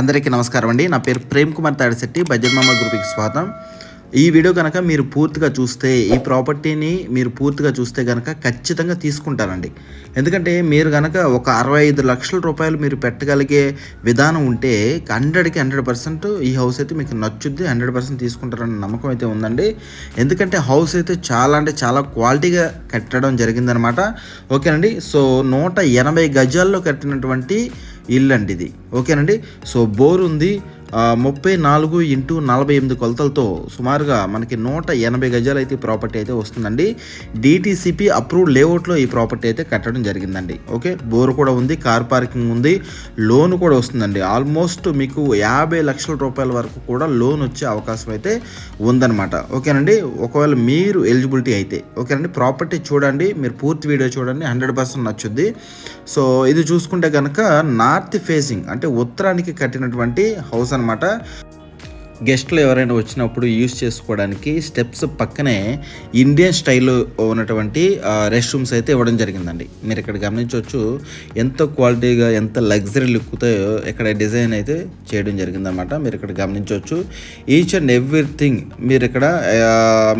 అందరికీ నమస్కారం అండి. నా పేరు ప్రేమ్ కుమార్ తాడిశెట్టి. బడ్జెట్ మామ గ్రూప్కి స్వాగతం. ఈ వీడియో కనుక మీరు పూర్తిగా చూస్తే ఈ ప్రాపర్టీని మీరు పూర్తిగా చూస్తే కనుక ఖచ్చితంగా తీసుకుంటారండి ఎందుకంటే మీరు కనుక ఒక అరవై ఐదు లక్షల రూపాయలు మీరు పెట్టగలిగే విధానం ఉంటే హండ్రెడ్కి హండ్రెడ్ పర్సెంట్ ఈ హౌస్ అయితే మీకు నచ్చుద్ది హండ్రెడ్ పర్సెంట్ తీసుకుంటారన్న నమ్మకం అయితే ఉందండి. ఎందుకంటే హౌస్ అయితే చాలా అంటే చాలా క్వాలిటీగా కట్టడం జరిగిందనమాట ఓకేనండి. సో నూట ఎనభై గజాల్లో కట్టినటువంటి ఇల్లు అండి ఇది ఓకేనండి? సో బోర్ ఉంది ముప్పై నాలుగు ఇంటూ నలభై ఎనిమిది కొలతలతో సుమారుగా మనకి నూట ఎనభై గజాలు అయితే ఈ ప్రాపర్టీ అయితే వస్తుందండి. డిటీసీపీ అప్రూవ్డ్ లేఅవుట్లో ఈ ప్రాపర్టీ అయితే కట్టడం జరిగిందండి. ఓకే? బోర్ కూడా ఉంది కార్ పార్కింగ్ ఉంది లోన్ కూడా వస్తుందండి. ఆల్మోస్ట్ మీకు యాభై లక్షల రూపాయల వరకు కూడా లోన్ వచ్చే అవకాశం అయితే ఉందన్నమాట. ఓకేనండి? ఒకవేళ మీరు ఎలిజిబిలిటీ అయితే ఓకేనండి? ప్రాపర్టీ చూడండి మీరు పూర్తి వీడియో చూడండి హండ్రెడ్ పర్సెంట్ నచ్చుద్ది. సో ఇది చూసుకుంటే కనుక నార్త్ ఫేసింగ్ అంటే ఉత్తరానికి కట్టినటువంటి హౌస్ అనమాట గెస్ట్లు ఎవరైనా వచ్చినప్పుడు యూస్ చేసుకోవడానికి స్టెప్స్ పక్కనే ఇండియన్ స్టైల్లో ఉన్నటువంటి రెస్ట్ రూమ్స్ అయితే ఇవ్వడం జరిగిందండి. మీరు ఇక్కడ గమనించవచ్చు ఎంత క్వాలిటీగా ఎంత లగ్జరీ లుక్తో ఇక్కడ డిజైన్ అయితే చేయడం జరిగిందనమాట మీరు ఇక్కడ గమనించవచ్చు. ఈచ్ అండ్ ఎవ్రీథింగ్ మీరు ఇక్కడ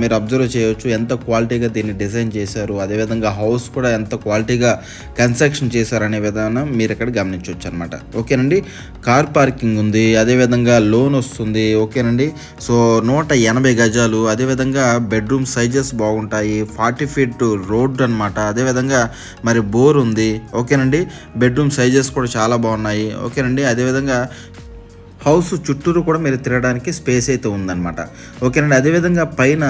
మీరు అబ్జర్వ్ చేయవచ్చు ఎంత క్వాలిటీగా దీన్ని డిజైన్ చేశారు అదేవిధంగా హౌస్ కూడా ఎంత క్వాలిటీగా కన్స్ట్రక్షన్ చేశారు అనే విధానం మీరు ఇక్కడ గమనించవచ్చు అనమాట ఓకేనండి? కార్ పార్కింగ్ ఉంది అదేవిధంగా లోన్ వస్తుంది ఓకేనండి. సో నూట ఎనభై గజాలు అదేవిధంగా బెడ్రూమ్ సైజెస్ బాగుంటాయి ఫార్టీ ఫీట్ రోడ్ అనమాట అదేవిధంగా మరి బోర్ ఉంది ఓకేనండి. బెడ్రూమ్ సైజెస్ కూడా చాలా బాగున్నాయి ఓకేనండి. అదేవిధంగా హౌస్ చుట్టూరు కూడా మీరు తిరగడానికి స్పేస్ అయితే ఉందన్నమాట. ఓకేనండి అదేవిధంగా పైన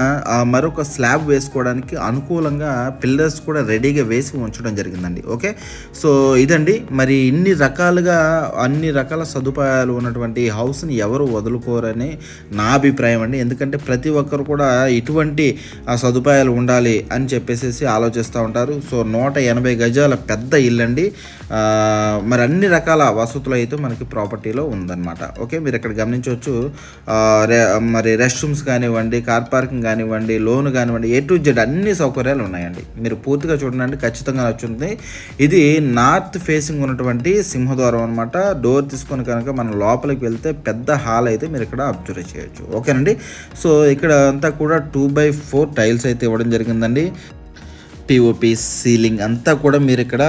మరొక స్లాబ్ వేసుకోవడానికి అనుకూలంగా పిల్లర్స్ కూడా రెడీగా వేసి ఉంచడం జరిగిందండి. ఓకే సో ఇదండి మరి ఇన్ని రకాలుగా అన్ని రకాల సదుపాయాలు ఉన్నటువంటి హౌస్ని ఎవరు వదులుకోరని నా అభిప్రాయం అండి. ఎందుకంటే ప్రతి ఒక్కరు కూడా ఇటువంటి సదుపాయాలు ఉండాలి అని చెప్పేసి ఆలోచిస్తూ ఉంటారు. సో నూట ఎనభై గజాల పెద్ద ఇల్లు అండి మరి అన్ని రకాల వసతులు అయితే మనకి ప్రాపర్టీలో ఉందన్నమాట. ఓకే మీరు ఇక్కడ గమనించవచ్చు రె- మరి రెస్ట్ రూమ్స్ కానివ్వండి కార్ పార్కింగ్ కానివ్వండి లోన్ కానివ్వండి ఏ టు జెడ్ అన్ని సౌకర్యాలు ఉన్నాయండి. మీరు పూర్తిగా చూడండి ఖచ్చితంగా నచ్చుతుంది ఇది నార్త్ ఫేసింగ్ ఉన్నటువంటి సింహద్వారం అనమాట డోర్ తీసుకొని కనుక మనం లోపలికి వెళ్తే పెద్ద హాల్ అయితే మీరు ఇక్కడ అబ్జర్వ్ చేయొచ్చు. ఓకేనండి? సో ఇక్కడ అంతా కూడా టూ బై ఫోర్ టైల్స్ అయితే ఇవ్వడం జరిగిందండి. పిఓపి సీలింగ్ అంతా కూడా మీరు ఇక్కడ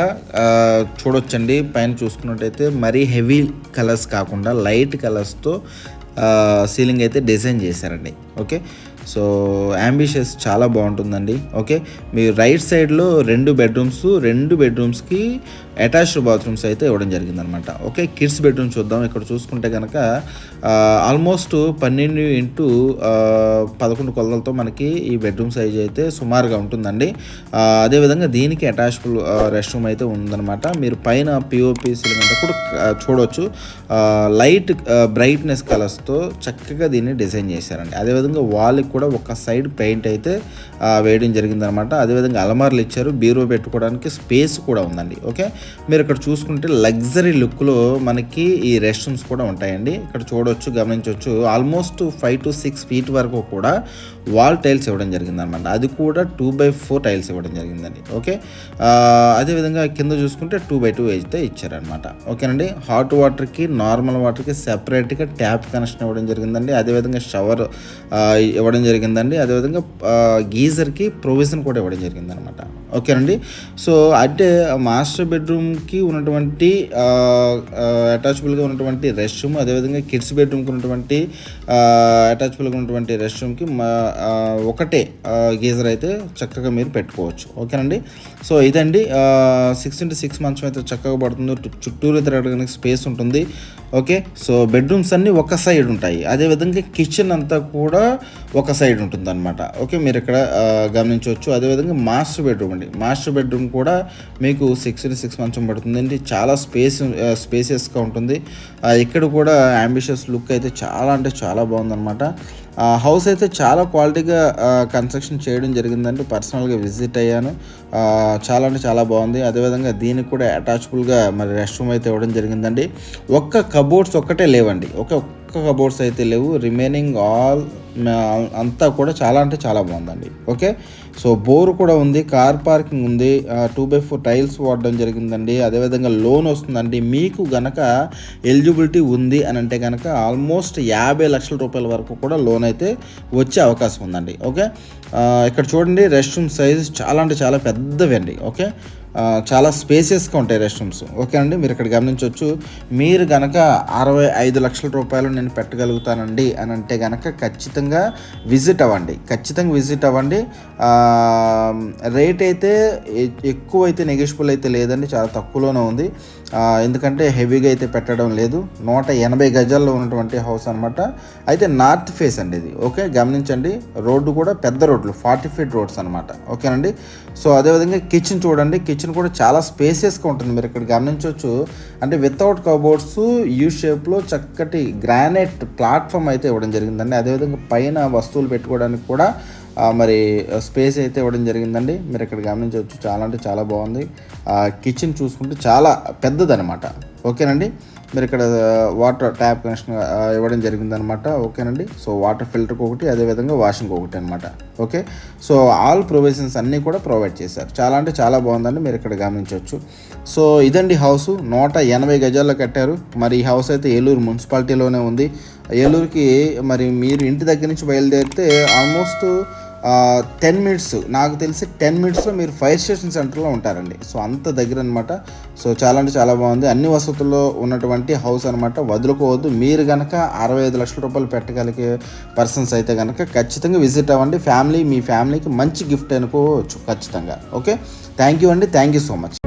చూడొచ్చండి. పైన చూసుకున్నట్టయితే మరీ హెవీ కలర్స్ కాకుండా లైట్ కలర్స్తో సీలింగ్ అయితే డిజైన్ చేశారండి. ఓకే సో అంబిషియస్ చాలా బాగుంటుందండి. ఓకే మీరు రైట్ సైడ్లో రెండు బెడ్రూమ్స్ రెండు బెడ్రూమ్స్కి అటాచ్డ్ బాత్రూమ్స్ అయితే ఇవ్వడం జరిగిందనమాట ఓకే కిడ్స్ బెడ్రూమ్ చూద్దాం. ఇక్కడ చూసుకుంటే కనుక ఆల్మోస్ట్ పన్నెండు ఇంటూ పదకొండు కొలతలతో మనకి ఈ బెడ్రూమ్ సైజ్ అయితే సుమారుగా ఉంటుందండి. అదేవిధంగా దీనికి అటాచ్డ్ రెస్ట్ రూమ్ అయితే ఉందన్నమాట. మీరు పైన పిఓపి సీలింగ్ అంతా కూడా చూడవచ్చు లైట్ బ్రైట్నెస్ కలర్స్తో చక్కగా దీన్ని డిజైన్ చేశారండి. అదేవిధంగా కూడా ఒక సైడ్ పెయింట్ అయితే వేయడం జరిగిందనమాట. అదేవిధంగా అలమార్లు ఇచ్చారు. బీరో పెట్టుకోవడానికి స్పేస్ కూడా ఉందండి. ఓకే? మీరు ఇక్కడ చూసుకుంటే లగ్జరీ లుక్లో మనకి ఈ రెస్ట్ రూమ్స్ కూడా ఉంటాయండి. ఇక్కడ చూడవచ్చు గమనించవచ్చు almost five to six feet వరకు కూడా వాల్ టైల్స్ ఇవ్వడం జరిగిందనమాట. అది కూడా టూ బై ఫోర్ టైల్స్ ఇవ్వడం జరిగిందండి. ఓకే అదేవిధంగా కింద చూసుకుంటే టూ బై టూ అయితే ఇచ్చారనమాట. ఓకేనండి? హాట్ వాటర్కి నార్మల్ వాటర్కి సెపరేట్గా ట్యాప్ కనెక్షన్ ఇవ్వడం జరిగిందండి. అదేవిధంగా షవర్ ఇవ్వడం జరిగిందండి. అదేవిధంగా గీజర్కి ప్రొవిజన్ కూడా ఇవ్వడం జరిగిందనమాట. ఓకేనండి? సో అంటే మాస్టర్ బెడ్రూమ్కి ఉన్నటువంటి అటాచబుల్గా ఉన్నటువంటి రెస్ట్ రూమ్ అదేవిధంగా కిడ్స్ బెడ్రూమ్కి ఉన్నటువంటి అటాచబుల్గా ఉన్నటువంటి రెస్ట్ రూమ్కి ఒకటే గీజర్ అయితే చక్కగా మీరు పెట్టుకోవచ్చు. ఓకేనండి? సో ఇదండి సిక్స్ ఇంటూ సిక్స్ మంచం అయితే చక్కగా పడుతుంది. చుట్టూరు తిరగడానికి స్పేస్ ఉంటుంది. ఓకే? సో బెడ్రూమ్స్ అన్నీ ఒక సైడ్ ఉంటాయి. అదేవిధంగా కిచెన్ అంతా కూడా ఒక సైడ్ ఉంటుంది అనమాట ఓకే? మీరు ఇక్కడ గమనించవచ్చు. అదేవిధంగా మాస్టర్ బెడ్రూమ్ అండి. మాస్టర్ బెడ్రూమ్ కూడా మీకు సిక్స్ సిక్స్ మంచం పడుతుందండి చాలా స్పేస్ స్పేసియస్గా ఉంటుంది. ఇక్కడ కూడా అంబిషియస్ లుక్ అయితే చాలా అంటే చాలా బాగుందన్నమాట. హౌస్ అయితే చాలా క్వాలిటీగా కన్స్ట్రక్షన్ చేయడం జరిగిందండి. పర్సనల్గా విజిట్ అయ్యాను. చాలా అంటే చాలా బాగుంది. అదేవిధంగా దీనికి కూడా అటాచబుల్గా మరి రెస్ట్ రూమ్ అయితే ఇవ్వడం జరిగిందండి. ఒక్క కబోర్డ్స్ ఒక్కటే లేవండి. ఒక ఒక్క కబోర్డ్స్ అయితే లేవు. రిమైనింగ్ ఆల్ అంతా కూడా చాలా అంటే చాలా బాగుందండి. ఓకే? సో బోర్ కూడా ఉంది కార్ పార్కింగ్ ఉంది టూ బై ఫోర్ టైల్స్ వాడడం జరిగిందండి. అదేవిధంగా లోన్ వస్తుందండి. మీకు గనక ఎలిజిబిలిటీ ఉంది అని అంటే కనుక ఆల్మోస్ట్ యాభై లక్షల రూపాయల వరకు కూడా లోన్ అయితే వచ్చే అవకాశం ఉందండి. ఓకే? ఇక్కడ చూడండి రెస్ట్ రూమ్ సైజ్ చాలా అంటే చాలా పెద్దవి అండి ఓకే? చాలా స్పేసియస్గా ఉంటాయి రెస్ట్ రూమ్స్ ఓకే అండి మీరు ఇక్కడ గమనించవచ్చు. మీరు గనక అరవై ఐదు లక్షల రూపాయలు నేను పెట్టగలుగుతానండి అని అంటే గనక ఖచ్చితంగా విజిట్ అవ్వండి. ఖచ్చితంగా విజిట్ అవ్వండి. రేట్ అయితే ఎక్కువ అయితే నెగిషిబుల్ అయితే లేదండి చాలా తక్కువలోనే ఉంది. ఎందుకంటే హెవీగా అయితే పెట్టడం లేదు. నూట ఎనభై గజాల్లో ఉన్నటువంటి హౌస్ అనమాట అయితే నార్త్ ఫేస్ అండి ఇది. ఓకే గమనించండి. రోడ్డు కూడా పెద్ద రోడ్లు ఫార్టీ ఫీట్ రోడ్స్ అనమాట ఓకేనండి? సో అదేవిధంగా కిచెన్ చూడండి. కిచెన్ కూడా చాలా స్పేసియస్గా ఉంటుంది. మీరు ఇక్కడ గమనించవచ్చు. అంటే వితౌట్ కబోర్డ్స్ యూ షేప్లో చక్కటి గ్రానైట్ ప్లాట్ఫామ్ అయితే ఇవ్వడం జరిగిందండి. అదేవిధంగా పైన వస్తువులు పెట్టుకోవడానికి కూడా మరి స్పేస్ అయితే ఇవ్వడం జరిగిందండి. మీరు ఇక్కడ గమనించవచ్చు చాలా అంటే చాలా బాగుంది. కిచెన్ చూసుకుంటే చాలా పెద్దదనమాట. ఓకేనండి? మీరు ఇక్కడ వాటర్ ట్యాప్ కనెక్షన్ ఇవ్వడం జరిగిందనమాట. ఓకేనండి? సో వాటర్ ఫిల్టర్కి ఒకటి అదేవిధంగా వాషింగ్ ఒకటి అనమాట. ఓకే? సో ఆల్ ప్రొవిజన్స్ అన్నీ కూడా ప్రొవైడ్ చేశారు. చాలా అంటే చాలా బాగుందండి మీరు ఇక్కడ గమనించవచ్చు. సో ఇదండి హౌస్ నూట ఎనభై గజాల్లో కట్టారు. మరి ఈ హౌస్ అయితే ఏలూరు మున్సిపాలిటీలోనే ఉంది. ఏలూరుకి మరి మీరు ఇంటి దగ్గర నుంచి బయలుదేరితే ఆల్మోస్ట్ టెన్ మినిట్స్ నాకు తెలిసి టెన్ మినిట్స్లో మీరు ఫైర్ స్టేషన్ సెంటర్లో ఉంటారండి. సో అంత దగ్గర అనమాట సో చాలా అంటే చాలా బాగుంది. అన్ని వసతుల్లో ఉన్నటువంటి హౌస్ అనమాట. వదులుకోవద్దు. మీరు కనుక అరవై ఐదు లక్షల రూపాయలు పెట్టగలిగే పర్సన్స్ అయితే కనుక ఖచ్చితంగా విజిట్ అవ్వండి. ఫ్యామిలీ మీ ఫ్యామిలీకి మంచి గిఫ్ట్ అనుకోవచ్చు ఖచ్చితంగా. ఓకే థ్యాంక్ యూ అండి. Thank you so much